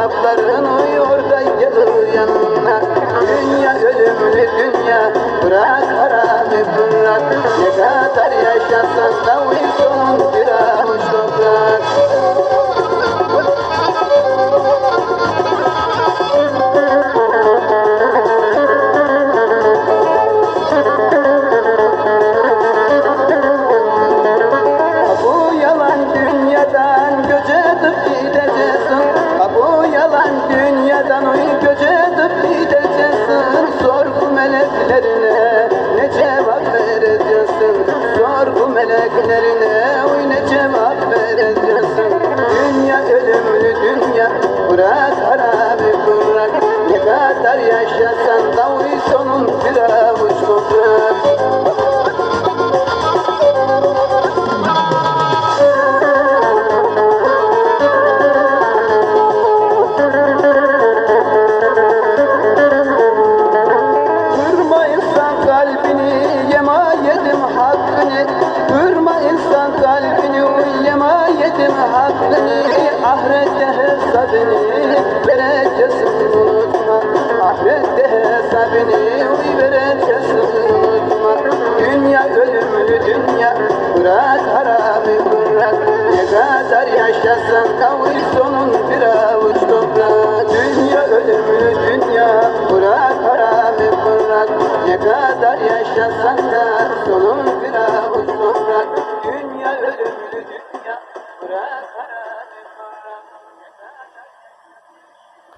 Arapların uyuyor da gelir yanına. Dünya ölümlü Sorgu Kırma insan kalbini uy yema yedim hakkını Ahirette hesabını vereceksin unutma. Ahirette hesabını vereceksin unutma. Dünya ölümlü dünya bırak haramı bırak. Ne kadar yaşasan uy sonun bir avuç toprak Dünya ölümlü dünya bırak haramı bırak. Ne kadar yaşasan da sonun Yeah.